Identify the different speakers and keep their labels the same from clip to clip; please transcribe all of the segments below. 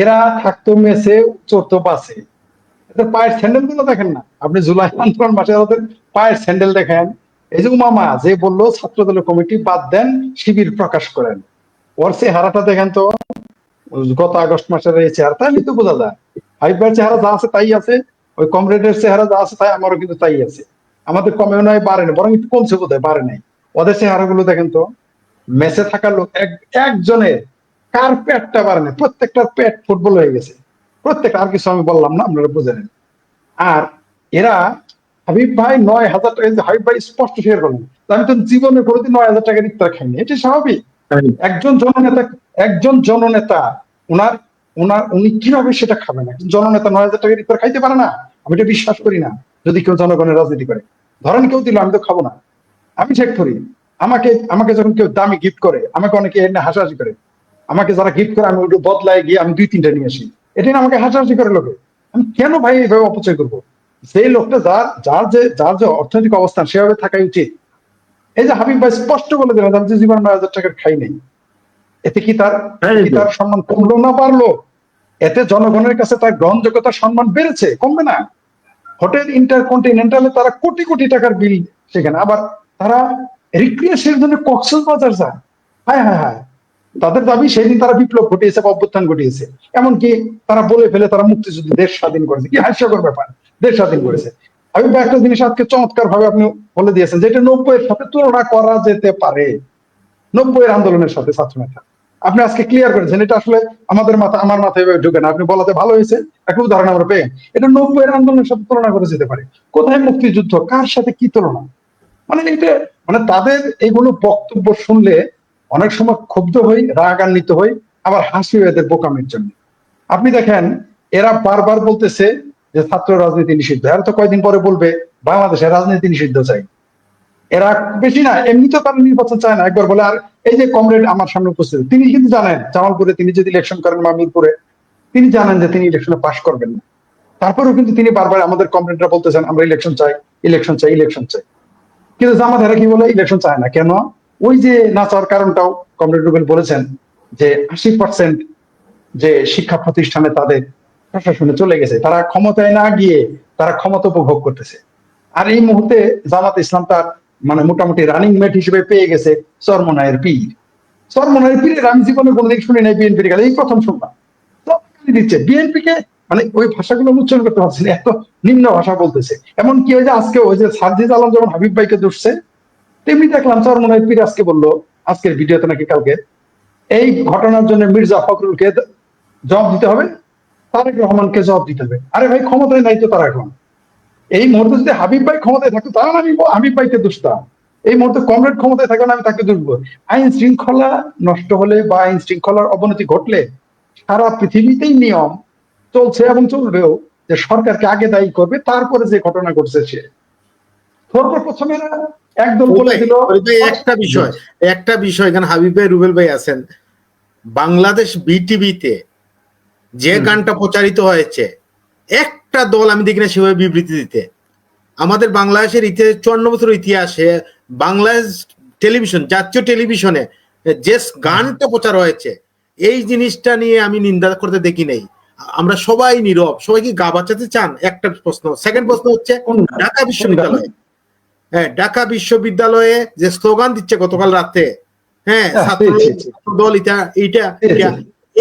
Speaker 1: এরা থাকতো মেসে চড়তো এদের পায়ের স্যান্ডেলগুলো দেখেন না? আপনি জুলাই আন্দোলন মাসে ওদের পায়ের স্যান্ডেল দেখেন, এই যে মামা যে বলল ছাত্র দলের কমিটি বাদ দেন, শিবির প্রকাশ করেন। ওর চেহারাটা দেখেন তো, গত আগস্ট মাসের এই চেহারা তাই তো বোঝা যায়। হাইবার চেহারা যা আছে তাই আছে, ওই কমরেডের চেহারা যা আছে তাই, আমারও কিন্তু তাই আছে। আমাদের কমেও নয় বাড়েনি বরং একটু কমছে বোধ হয় বাড়ে নাই। ওদের চেহারা গুলো দেখেন তো, মেসে থাকা লোক এক একজনের কার পেটটা বাড়ে নাই প্রত্যেকটার পেট ফুটবল হয়ে গেছে। প্রত্যেকটা আর কিছু আমি বললাম না আপনারা বুঝে নেন। আর এরা হাবিব ভাই নয় হাজার টাকা হাবিব ভাই স্পষ্ট শেয়ার করলেন। আমি তো জীবনে কোনোদিন নয় হাজার টাকার ইফতার খাইনি। এটা স্বাভাবিক। একজন জননেতা একজন জননেতা ওনার ওনার উনি কীভাবে সেটা খাবেন একজন জননেতা নয় হাজার টাকার ইফতার খাইতে পারে না? আমি এটা বিশ্বাস করি না। যদি কেউ জনগণের রাজনীতি করে। ধরেন কেউ দিল আমি তো খাব না। আমি চেক করি। আমাকে আমাকে যখন কেউ দামি গিফট করে আমাকে অনেকে এনে হাসাহাসি করে। আমাকে যারা গিফট করে আমি ওটা বদলায় গিয়ে আমি দুই তিনটা নিয়ে আসি। এটা নিয়ে আমাকে হাসাহাসি করে লোকে। আমি কেন ভাই এইভাবে অপচয় করব? সেই লোকটা যার যার যে যার যে অর্থনৈতিক অবস্থান সেভাবে থাকাই উচিত। এই যে হাবিব ভাই স্পষ্ট বলে দিলেন আমি যে জীবন নয় হাজার টাকার খাই নেই। এতে কি তার
Speaker 2: তো।
Speaker 1: তার সম্মান কমলো না বাড়লো? এতে জনগণের কাছে তার গ্রহণযোগ্যতা সম্মান বেড়েছে কমবে না। হোটেল ইন্টারকন্টিনেন্টালে তারা কোটি কোটি টাকার বিল সেখানে। আবার তারা রিক্রিয়েশনের জন্য কক্সেস বাজার যায়। হ্যাঁ হ্যাঁ হ্যাঁ। তাদের দাবি সেই দিন তারা বিপ্লব ঘটিয়েছে বা অভ্যুত্থান ঘটিয়েছে। এমনকি তারা বলে ফেলে তারা মুক্তিযুদ্ধ দেশ স্বাধীন করেছে। কি হাস্যকর ব্যাপার, দেশ স্বাধীন করেছে। আমি একটা জিনিস আজকে চমৎকার ভাবে আপনি বলে দিয়েছেন যেটা নব্বইয়ের সাথে তুলনা করা যেতে পারে। নব্বইয়ের আন্দোলনের সাথে, ছাত্র নেতা। আপনি আজকে ক্লিয়ার করেছেন, এটা আসলে আমাদের মাথা আমার মাথায় ঢুকে না। আপনি বলাতে ভালো হয়েছে। একটা উদাহরণ আমরা পেয়ে এটা নব্বইয়ের আন্দোলনের সাথে তুলনা করে যেতে পারে। কোথায় মুক্তিযুদ্ধ? কার সাথে কি তুলনা? মানে এটা মানে তাদের এগুলো বক্তব্য শুনলে অনেক সময় ক্ষুব্ধ হই, রাগান্বিত হই, আবার হাসি এদের বোকামির জন্য। আপনি দেখেন, এরা বারবার বলতেছে যে ছাত্র রাজনীতি নিষিদ্ধ। এরা তো কয়দিন পরে বলবে, বাংলাদেশে রাজনীতি নিষিদ্ধ চাই। এরা বেশি না এমনি তো তারা নির্বাচন চায় না। একবার বলে, আর এই যে কমরেড আমার সামনে উপস্থিত, তিনি কিন্তু জানেন, জামালপুরে তিনি যদি ইলেকশন করেন বা মিরপুরে তিনি জানেন যে তিনি ইলেকশনে পাশ করবেন না। তারপরেও কিন্তু তিনি বারবার আমাদের কমরেডরা বলতেছেন, আমরা ইলেকশন চাই ইলেকশন চাই ইলেকশন চাই। কিন্তু জামাত এরা কি বলে ইলেকশন চায় না। কেন? ওই যে না চাওয়ার কারণটাও কমরেড রুবেল বলেছেন যে আশি পার্সেন্ট যে শিক্ষা প্রতিষ্ঠানে তাদের প্রশাসনে চলে গেছে। তারা ক্ষমতায় না গিয়ে তারা ক্ষমতা উপভোগ করতেছে। আর এই মুহূর্তে জামাত ইসলাম তার মানে মোটামুটি রানিং মেট হিসেবে পেয়ে গেছে চরমনায়ের পীর। চরমনায়ের পীরের আমি জীবনে কোনোদিন শুনি নাই বিএনপির কাছে, এই প্রথম শুনলাম। দিচ্ছে। বিএনপি কে মানে ওই ভাষাগুলো উচ্চারণ করতে পারছি না, এত নিম্ন ভাষা বলতেছে। এমন কি হয় যে আজকে ওই যে সার্জিদ আলম যেমন হাবিব ভাইকে দুষছে তেমনি দেখলাম চরমনায়ের পীর আজকে বলল, আজকের ভিডিওতে নাকি কালকে। এই ঘটনার জন্য মির্জা ফখরুলকে জবাব দিতে হবে, তারেক রহমানকে জবাব দিতে হবে। আরে ভাই, ক্ষমতায় নাই তো তারা এখন। এই মুহূর্তে যদি হাবিব ভাই ক্ষমতায় থাকতো, তাহলে আমি হাবিব ভাইকে দুষতাম এই মুহূর্তে কমরেড ক্ষমতায় থাকলে আমি তাকে দুষবো আইন শৃঙ্খলা নষ্ট হলে বা আইন শৃঙ্খলার অবনতি ঘটলে সারা পৃথিবীতেই নিয়ম চলছে এবং চলবেও যে সরকারকে আগে দায়ী করবে, তারপরে যে ঘটনা ঘটছে সে। সর্বপ্রথমে একদম বলে দিল।
Speaker 2: ওই ভাই একটা বিষয় একটা বিষয় এখানে হাবিব ভাই রুবেল ভাই আছেন। বাংলাদেশ বিটিভিতে যে গানটা প্রচারিত হয়েছে একটা দল আমি দেখি না সেভাবে বিবৃতি দিতে। আমাদের বাংলাদেশের ইতিহাস চুয়ান্ন বছর ইতিহাসে বাংলাদেশ টেলিভিশন জাতীয় টেলিভিশনে যে গানটা প্রচার হয়েছে এই জিনিসটা নিয়ে আমি নিন্দা করতে দেখি নাই। আমরা সবাই নীরব সবাই কি গা বাঁচাতে চান? একটা প্রশ্ন। সেকেন্ড প্রশ্ন হচ্ছে ঢাকা বিশ্ববিদ্যালয়ে। হ্যাঁ ঢাকা বিশ্ববিদ্যালয়ে যে স্লোগান দিচ্ছে গতকাল রাতে হ্যাঁ
Speaker 1: হ্যাঁ,
Speaker 2: ছাত্র। দল এটা এইটা।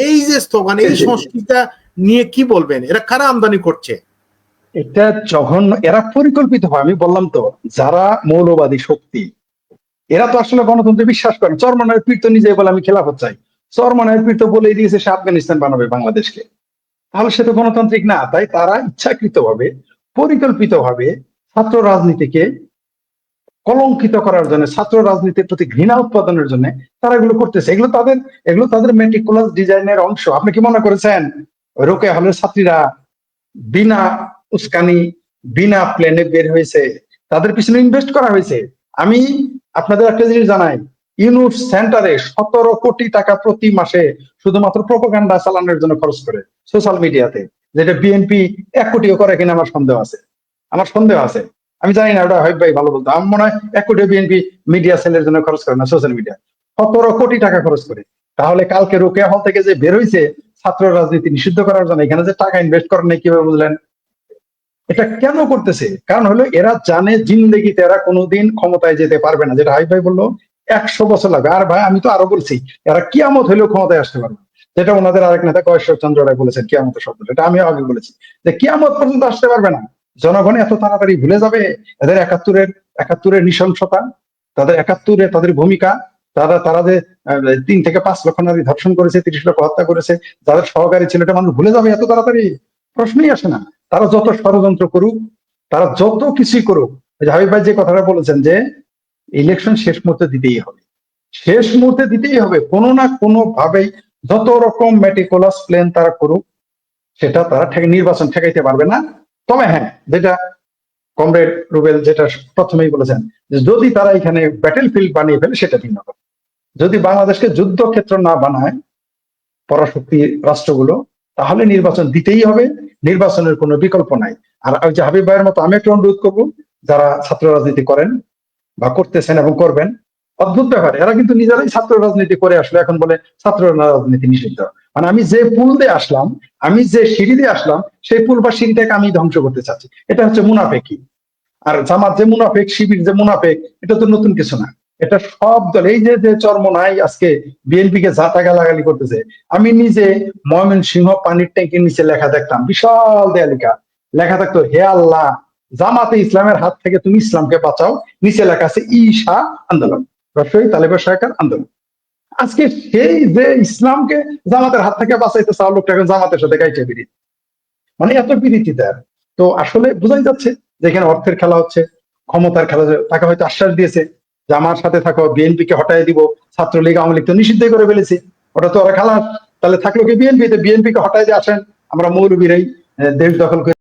Speaker 2: এই যে স্লোগান এই। সংস্কৃতিটা নিয়ে কি বলবেন এরা কারা আমদানি করছে
Speaker 1: এটা জঘন্য এরা পরিকল্পিত হয় আমি বললাম তো যারা মৌলবাদী শক্তি এরা তো আসলে গণতন্ত্রে বিশ্বাস করে চরমনের পীর তো নিজে বলে আমি খেলাফত চাই চরমনের পীর তো বলেই দিয়েছে সে আফগানিস্তান বানাবে বাংলাদেশকে তাহলে সে তো গণতান্ত্রিক না তাই তারা ইচ্ছাকৃত ভাবে পরিকল্পিত ভাবে ছাত্র রাজনীতিকে কলঙ্কিত করার জন্য, ছাত্র রাজনীতির প্রতি ঘৃণা উৎপাদনের জন্য তারা এগুলো করতেছে। এগুলো তাদের এগুলো তাদের মেটিকুলাস ডিজাইনের অংশ। আপনি কি মনে করেছেন? রোকে হলের ছাত্রীরা বিনা উস্কানি, বিনা প্লেনে বের হয়েছে। তাদের পিছনে ইনভেস্ট করা হয়েছে। আমি আপনাদের একটা জিনিস জানাই। ইউনুস সেন্টারে সতেরো কোটি টাকা প্রতি মাসে শুধুমাত্র প্রোপাগান্ডা চালানোর জন্য খরচ করে সোশ্যাল মিডিয়াতে যেটা বিএনপি এক কোটিও করে কিনা আমার সন্দেহ আছে। আমার সন্দেহ আছে। আমি জানি না ওটা হাবিব ভাই ভালো বলতো। আমার মনে হয় এক কোটি বিএনপি মিডিয়া সেলের জন্য খরচ করে না সোশ্যাল মিডিয়া সতেরো কোটি টাকা খরচ করে। তাহলে কালকে রোকেয়া হল থেকে যে বের হয়েছে ছাত্র রাজনীতি নিষিদ্ধ করার জন্য এখানে যে টাকা ইনভেস্ট করেন নাই কীভাবে বুঝলেন? এটা কেন করতেছে? কারণ হলো এরা জানে জিন্দগিতে এরা কোনোদিন ক্ষমতায় যেতে পারবে না। যেটা হাই ভাই বলল, একশো বছর লাগবে। আর ভাই, আমি তো আরও বলছি, এরা কিয়ামত হইলেও ক্ষমতায় আসতে পারবে যেটা ওনাদের আরেক নেতা কয়েশ্বর চন্দ্র রায় বলেছেন, কিয়ামতের শব্দটা। এটা আমি আগে বলেছি যে কিয়ামত পর্যন্ত আসতে পারবে না। জনগণ এত তাড়াতাড়ি ভুলে যাবে? এদের একাত্তরের একাত্তরের নৃশংসতা, তাদের একাত্তরে তাদের ভূমিকা, তারা তারা যে তিন থেকে পাঁচ লক্ষ নারী ধর্ষণ করেছে, তিরিশ লক্ষ হত্যা করেছে, যাদের সহকারী ছেলেটা মানুষ ভুলে যাবে এত তাড়াতাড়ি? প্রশ্নই আসে না। তারা যত ষড়যন্ত্র করুক, তারা যত কিছুই করুক হাবিব ভাই যে কথাটা বলেছেন যে ইলেকশন শেষ মুহূর্তে দিতেই হবে। শেষ মুহূর্তে দিতেই হবে। কোনো না কোনো ভাবেই যত রকম মেটিকুলাস প্ল্যান তারা করুক, সেটা তারা নির্বাচন ঠেকাইতে পারবে না। তবে হ্যাঁ যেটা কমরেড রুবেল যেটা প্রথমেই বলেছেন যদি তারা এখানে ব্যাটেল ফিল্ড বানিয়ে ফেলে, সেটা ভিন্ন কথা। যদি বাংলাদেশকে যুদ্ধক্ষেত্র না বানায় পরাশক্তি রাষ্ট্রগুলো, তাহলে নির্বাচন দিতেই হবে, নির্বাচনের কোনো বিকল্প নাই। আর ওই যে হাবিব ভাইয়ের মতো আমি একটু অনুরোধ করব, যারা ছাত্র রাজনীতি করেন বা করতেছেন এবং করবেন, অদ্ভুত ব্যাপার, এরা কিন্তু নিজেরাই ছাত্র রাজনীতি করে আসলে এখন বলে ছাত্র রাজনীতি নিষিদ্ধ। মানে আমি যে পুল দিয়ে আসলাম, আমি যে সিঁড়ি দিয়ে আসলাম, সেই পুল বা সিঁড়িটাকে আমি ধ্বংস করতে চাচ্ছি। এটা হচ্ছে মুনাফেকি। আর জামাত যে মুনাফেক, শিবির যে মুনাফেক, এটা তো নতুন কিছু না। এটা সব দল, এই যে যে চর্মনাই আজকে বিএনপি কে জাতা গালাগালি করতেছে, আমি নিজে ময়মন সিংহ পানির ট্যাঙ্কির নিচে লেখা দেখতাম, বিশাল দেয়ালিকা। লেখা থাকতো, হে আল্লাহ, জামাতে ইসলামের হাত থেকে তুমি ইসলামকে বাঁচাও। নিচে লেখা আছে, ঈশা আন্দোলন। রসই তালেবের সরকার আন্দোলন। আজকে সেই যে ইসলামকে জামাতের হাত থেকে বাঁচাইতে চাওয়া লোকটা এখন জামাতের সাথে গাইছে বিরিত। মানে এত বিরীতি তার। তো আসলে বোঝাই যাচ্ছে যে এখানে অর্থের খেলা হচ্ছে, ক্ষমতার খেলা তাকে হয়তো আশ্বাস দিয়েছে যে আমার সাথে থাকো বিএনপি কে হটাই দিব। ছাত্রলীগ, আওয়ামী লীগ তো নিষিদ্ধই করে ফেলেছে। ওটা তো ওরা খেলা তাহলে থাকল কি বিএনপি তো বিএনপি কে হটাই দিয়ে আসেন। আমরা মৌলবীরাই দেশ দখল করে